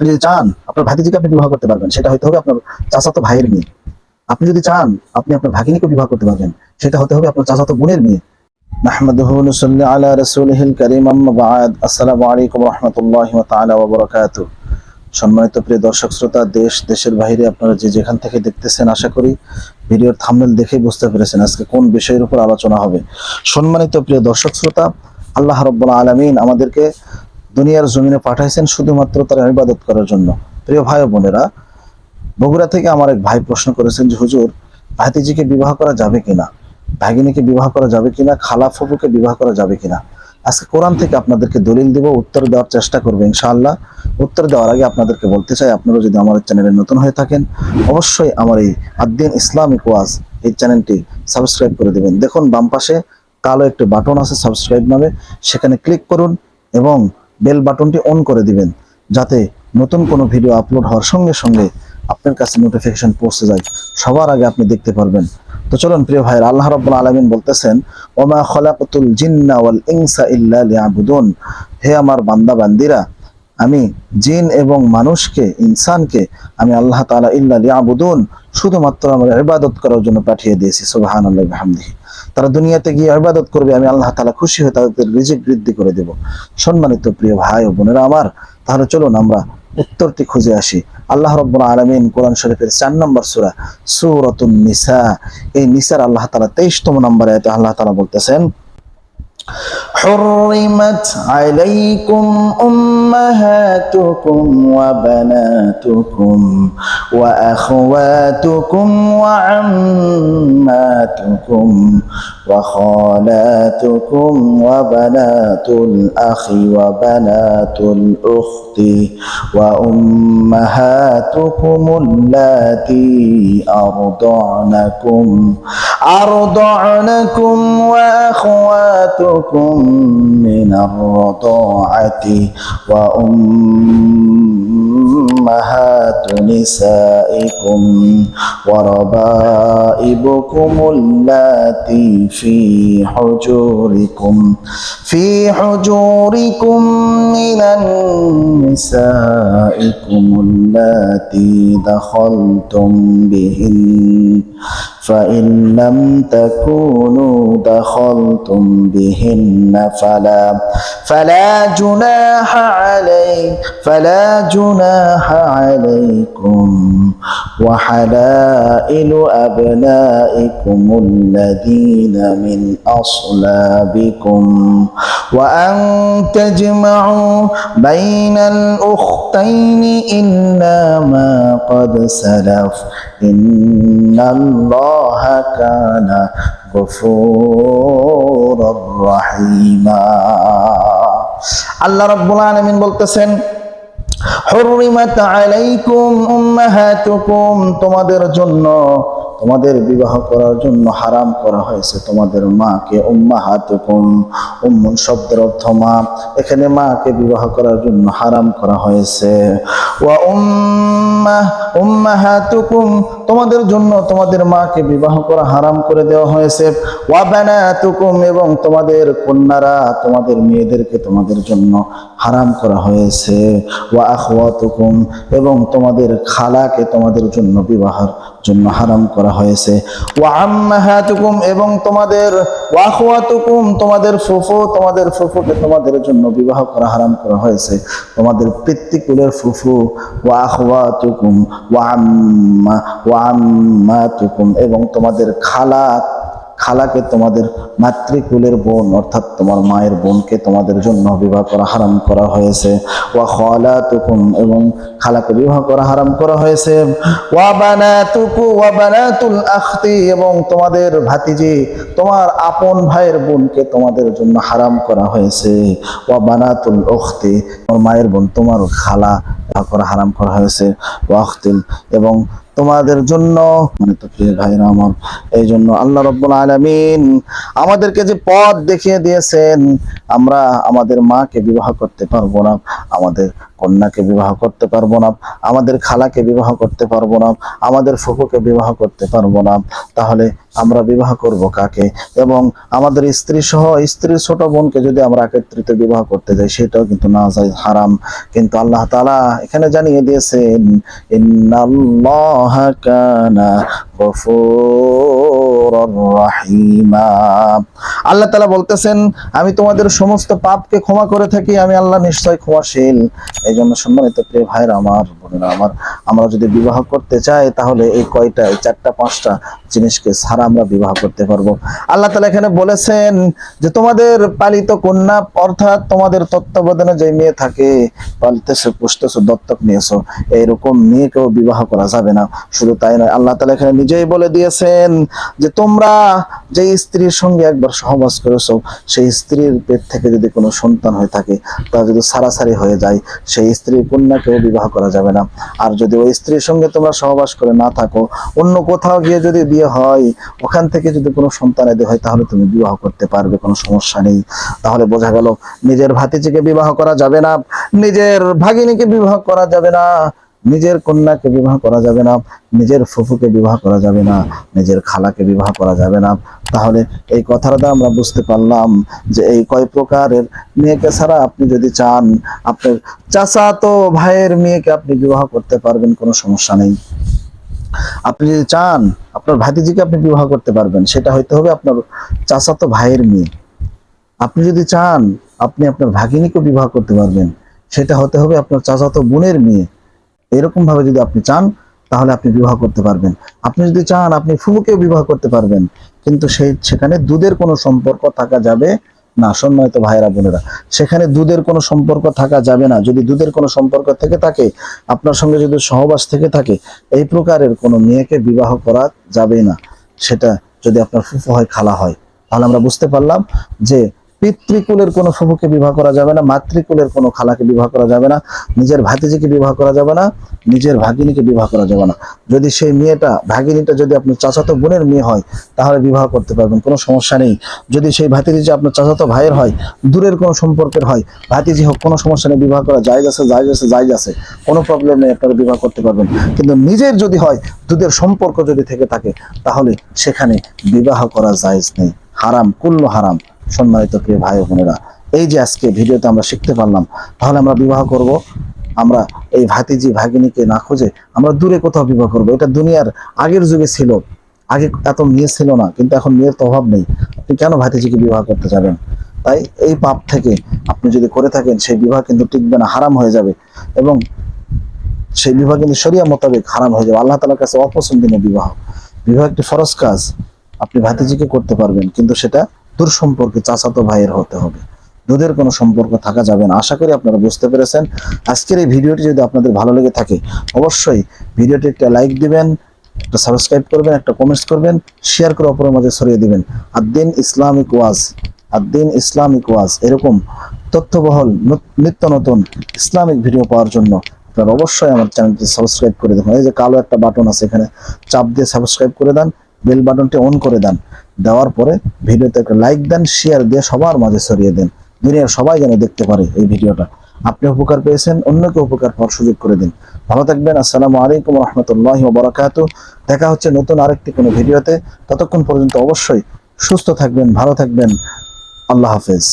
আপনি যদি চান আপনার ভাতিজিকে আপনি বিবাহ করতে পারবেন সেটা হতে হবে আপনার চাচাতো ভাইয়ের মেয়ে আপনি যদি চান আপনি আপনার ভাগিনীকে বিবাহ করতে পারবেন সেটা হতে হবে আপনার চাচাতো বোনের মেয়ে نحمده ونصلي على رسوله الكريم أما بعد السلام عليكم ورحمة الله تعالى وبركاته সম্মানিত প্রিয় দর্শক শ্রোতা দেশ দেশের বাইরে আপনারা যে যেখান থেকে দেখতেছেন আশা করি ভিডিওর থাম্বনেল দেখে বুঝতে পেরেছেন আজকে কোন বিষয়ের উপর আলোচনা হবে সম্মানিত প্রিয় দর্শক শ্রোতা আল্লাহ রব্বুল আলমিন আমাদেরকে দুনিয়ার জমিনে পাঠাইছেন শুধুমাত্র তার ইবাদত করার জন্য। প্রিয় ভাই বোনেরা, বগুড়া থেকে আমার এক ভাই প্রশ্ন করেছেন যে, হুজুর, ভাতিজিকে বিবাহ করা যাবে কিনা? ভাগিনীকে বিবাহ করা যাবে কিনা? খালা ফুফুকে বিবাহ করা যাবে কিনা? আজকে কোরআন থেকে আপনাদেরকে দলিল দেব, উত্তর দেওয়ার চেষ্টা করব ইনশাআল্লাহ। উত্তর দেওয়ার আগে আপনাদেরকে বলতে চাই, আপনারা যদি আমার চ্যানেলে নতুন হয়ে থাকেন, অবশ্যই আমার এই আদ্দিন ইসলামিক ওয়াজ এই চ্যানেলটি সাবস্ক্রাইব করে দেবেন। দেখুন, বাম পাশে কালো একটি বাটন আছে সাবস্ক্রাইব নামে, সেখানে ক্লিক করুন এবং বেল বাটনটি অন করে দিবেন, যাতে নতুন কোনো ভিডিও আপলোড হওয়ার সঙ্গে সঙ্গে আপনার কাছে নোটিফিকেশন পৌঁছে যায়। সবার আগে আপনি দেখতে পারবেন। তো চলুন, প্রিয় ভাইয়ের, আল্লাহ রাব্বুল আলামিন বলতেছেন, ওমা খলাকতুল জিন্না ওয়াল ইনসা ইল্লা লিয়াবুদুন। হে আমার বান্দা বান্দিরা আমি জিন এবং মানুষকে, ইনসানকে আমি আল্লাহ তাআলা ইল্লা লিয়াবুদুন। শুধুমাত্র আমার ইবাদত করার জন্য পাঠিয়ে দিয়েছি, সুবহানাল্লাহি বিহামদিহি। তারা দুনিয়াতে গিয়ে ইবাদত করবে, আমি আল্লাহ তাআলা খুশি হয়ে তাদের রিজিক বৃদ্ধি করে দেব। সম্মানিত প্রিয় ভাই ও বোনেরা আমার, তাহলে চলুন আমরা উত্তরটি খুঁজে আসি। আল্লাহ রব্বুল আলমিন কোরআন শরীফের চার নম্বর সুরা, সুরতুন নিসা, এই নিসার আল্লাহ তালা তেইশতম নম্বরে আল্লাহ তালা বলতেছেন حرمت عليكم أمهاتكم وبناتكم وأخواتكم وعماتكم وخالاتكم وبنات الأخ وبنات الأخت وأمهاتكم اللاتي أرضعنكم أرضعنكم وأخواتكم من الرضاعة وأمهات نسائكم وربائبكم اللاتي في حجوركم في حجوركم من نسائكم اللاتي دخلتم بهن فإن لم تكونوا دخلتم بهن فلا فلا جناح علي فلا جناح عليكم وحلائل أبنائكم الذين من أصلابكم وأن تجمعوا بين الأختين إلا ما قد سلف إن الله كان غفورا رحيما আল্লাহ রাব্বুল আলামিন বলতেছেন হুররিমাত আলাইকুম উম্মাহাতুকুম তোমাদের জন্য, তোমাদের বিবাহ করার জন্য হারাম করা হয়েছে। তোমাদের মাকে উম্মাহাতুকুম। উম্মুন শব্দের অর্থ মা। এখানে মাকে বিবাহ করার জন্য হারাম করা হয়েছে। ওয়া উম্মাহ উম্মাহাতুকুম তোমাদের জন্য তোমাদের মাকে বিবাহ করা হারাম করে দেওয়া হয়েছে। ওয়া বানাতুকুম, এবং তোমাদের কন্যারা তোমাদের মেয়েদেরকে তোমাদের জন্য হারাম করা হয়েছে। ওয়া আখওয়াতুকুম, এবং তোমাদের খালাকে তোমাদের জন্য বিবাহের জন্য হারাম করা হয়েছে। ওয়া আম্মাহাতুকুম, এবং তোমাদের, ওয়া আখওয়াতুকুম, তোমাদের ফুফু, তোমাদের ফুফুকে তোমাদের জন্য বিবাহ করা হারাম করা হয়েছে। তোমাদের পিতৃকুলের ফুফু, ওয়া আখওয়াতুকুম, ওয়া আম্মা ওয়া আম্মাতুকুম এবং তোমাদের খালা, খালাকে তোমাদের মাতৃকুলের বোন, অর্থাৎ তোমার মায়ের বোনকে তোমাদের জন্য বিবাহ করা হারাম করা হয়েছে। ওয়া খালাতুকুম, এবং খালাকে বিবাহ করা হারাম করা হয়েছে। ওয়া বানাতুকু, ওয়া বানাতুল আখতি, এবং তোমাদের ভাতিজি, তোমার আপন ভাইয়ের বোনকে তোমাদের জন্য হারাম করা হয়েছে। ওয়া বানাতুল উখতি, তোমার মায়ের বোন, তোমার খালা করা হারাম করা হয়েছে। ওয়া এবং তোমাদের জন্য মানে তো ভাইরা আমার, এই জন্য আল্লাহ রব্বুল আলমিন আমাদেরকে যে পথ দেখিয়ে দিয়েছেন, আমরা আমাদের মাকে বিবাহ করতে পারব না, আমাদের কন্যাকে বিবাহ করতে পারব না, আমাদের খালাকে বিবাহ করতে পারব না, আমাদের ফুফুকে বিবাহ করতে পারব না, তাহলে আমরা বিবাহ করব কাকে? এবং আমাদের স্ত্রী সহ স্ত্রীর ছোট বোনকে যদি আমরা একত্রিত বিবাহ করতে যাই, সেটাও কিন্তু না যায়, হারাম। কিন্তু আল্লাহ তাআলা এখানে জানিয়ে দিয়েছেন কানা রাহিমা। আল্লাহ তালা বলতেছেন, আমি তোমাদের সমস্ত পাপকে ক্ষমা করে থাকি, আমি আল্লাহ নিশ্চয় ক্ষমাশীল। এই জন্য সম্মানিত প্রিয় ভাইরা আমার, বোনেরা আমার, আমরা যদি বিবাহ করতে চাই, তাহলে এই কয়টা, এই চারটা, পাঁচটা জিনিসকে ছাড়া আমরা বিবাহ করতে পারব। আল্লাহ তালা এখানে বলেছেন যে, তোমাদের পালিত কন্যা, অর্থাৎ তোমাদের তত্ত্বাবধানে যে মেয়ে থাকে, পালতেছো, পুষতেছো, দত্তক নিয়েছো, এইরকম মেয়েকেও বিবাহ করা যাবে না। শুধু তাই নয়, আল্লাহ তালা এখানে নিজেই বলে দিয়েছেন যে, তোমরা যে স্ত্রীর সঙ্গে একবার সহবাস করেছ সেই স্ত্রীর পেট থেকে যদি কোনো সন্তান হয়ে থাকে, তা যদি সারাসারি হয়ে যায়, সেই স্ত্রীর কন্যাকেও বিবাহ করা যাবে না। আর যদি ওই স্ত্রীর সঙ্গে তোমরা সহবাস করে না থাকো, অন্য কোথাও গিয়ে যদি বিয়ে হয়, ওখান থেকে যদি কোনো সন্তান এদের হয়, তাহলে তুমি বিবাহ করতে পারবে, কোনো সমস্যা নেই। তাহলে বোঝা গেল, নিজের ভাতিজিকে বিবাহ করা যাবে না, নিজের ভাগিনীকে বিবাহ করা যাবে না। নিজের কন্যাকে বিবাহ করা যাবে না, নিজের ফুফুকে বিবাহ করা যাবে না, নিজের খালাকে বিবাহ করা যাবে না। তাহলে এই কথাটা আমরা বুঝতে পারলাম যে এই কয় প্রকারের মেয়েকে ছাড়া আপনি যদি চান, আপনার চাচা তো ভাইয়ের মেয়েকে আপনি বিবাহ করতে পারবেন, কোনো সমস্যা নেই। আপনি যদি চান, আপনার ভাতিজিকে আপনি বিবাহ করতে পারবেন, সেটা হইতে হবে আপনার চাচাতো ভাইয়ের মেয়ে। আপনি যদি চান, আপনি আপনার ভাগিনীকে বিবাহ করতে পারবেন, সেটা হতে হবে আপনার চাচাতো বোনের মেয়ে। এরকম ভাবে যদি আপনি চান, তাহলে আপনি বিবাহ করতে পারবেন। আপনি যদি চান, আপনি ফুফুকেও বিবাহ করতে পারবেন। কিন্তু সেই, সেখানে দুধের কোনো সম্পর্ক থাকা যাবে না। সম্মানিত ভাইরা বোনেরা, সেখানে দুধের কোনো সম্পর্ক থাকা যাবে না। যদি দুধের কোনো সম্পর্ক থেকে থাকে, আপনার সঙ্গে যদি সহবাস থেকে থাকে, এই প্রকারের কোনো মেয়েকে বিবাহ করা যাবে না। সেটা যদি আপনার ফুফু হয়, খালা হয়। তাহলে আমরা বুঝতে পারলাম যে পিতৃকুলের কোনো ফুফুকে বিবাহ করা যাবে না, মাতৃকুলের কোনো খালাকে বিবাহ করা যাবে না, নিজের ভাতিজিকে বিবাহ করা যাবে না, নিজের ভাগিনীকে বিবাহ করা যাবে না। যদি সেই মেয়েটা, ভাগিনীটা যদি আপনার চাচাতো বোনের মেয়ে হয়, তাহলে বিবাহ করতে পারবেন, কোনো সমস্যা নেই। যদি সেই ভাতিজি আপনার চাচাতো ভাইয়ের হয়, দূরের কোনো সম্পর্কের হয়, ভাতিজি হোক, কোনো সমস্যা নেই, বিবাহ করা যায় আছে যায় আছে যায় আছে কোনো প্রবলেম নেই, আপনারা বিবাহ করতে পারবেন। কিন্তু নিজের যদি হয়, দুধের সম্পর্ক যদি থেকে থাকে, তাহলে সেখানে বিবাহ করা জায়েজ নেই। হারাম, কুল্ল হারাম। সম্মানিত প্রিয় ভাই বোনেরা, এই যে আজকে ভিডিওতে আমরা শিখতে পারলাম, তাহলে আমরা বিবাহ করব, আমরা এই ভাতিজি ভাগিনীকে না খুঁজে আমরা দূরে কোথাও বিবাহ করব। এটা দুনিয়ার আগের যুগে ছিল, আগে এত মেয়ে ছিল না, কিন্তু এখন মেয়ের তো অভাব নেই। আপনি কেন ভাতিজিকে বিবাহ করতে যাবেন? তাই এই পাপ থেকে আপনি যদি করে থাকেন, সেই বিবাহ কিন্তু টিকবে না, হারাম হয়ে যাবে। এবং সেই বিবাহ কিন্তু শরিয়া মোতাবেক হারাম হয়ে যাবে। আল্লাহ তালার কাছে অপছন্দনীয় বিবাহ। বিবাহ একটি ফরজ কাজ, আপনি ভাতিজিকে করতে পারবেন, কিন্তু সেটা দূর সম্পর্কে চাচাতো ভাইয়ের হতে হবে। দুধের কোনো সম্পর্ক থাকা যাবে না। আশা করি আপনারা বুঝতে পেরেছেন। আজকের এই ভিডিওটি যদি আপনাদের ভালো লেগে থাকে, অবশ্যই ভিডিওটি একটা লাইক দিবেন, একটা সাবস্ক্রাইব করবেন, একটা কমেন্টস করবেন শেয়ার করে অপরের মাঝে ছড়িয়ে দিবেন। আদ্দিন ইসলামিক ওয়াজ, আদ্দিন ইসলামিক ওয়াজ, এরকম তথ্যবহল নত- নিত্য নতুন ইসলামিক ভিডিও পাওয়ার জন্য আপনারা অবশ্যই আমার চ্যানেলটি সাবস্ক্রাইব করে দেখুন। এই যে কালো একটা বাটন আছে এখানে, চাপ দিয়ে সাবস্ক্রাইব করে দেন বেল বাটনটি অন করে দেন। দেওয়ার পরে ভিডিওতে একটা লাইক দেন শেয়ার দিয়ে সবার মাঝে ছড়িয়ে দেন। দুনিয়ার সবাই যেন দেখতে পারে এই ভিডিওটা। আপনি উপকার পেয়েছেন, অন্যকে উপকার পাওয়ার সুযোগ করে দিন। ভালো থাকবেন, আসসালামু আলাইকুম রহমতুল্লাহ বরাকাত দেখা হচ্ছে নতুন আরেকটি কোনো ভিডিওতে। ততক্ষণ পর্যন্ত অবশ্যই সুস্থ থাকবেন, ভালো থাকবেন। আল্লাহ হাফেজ।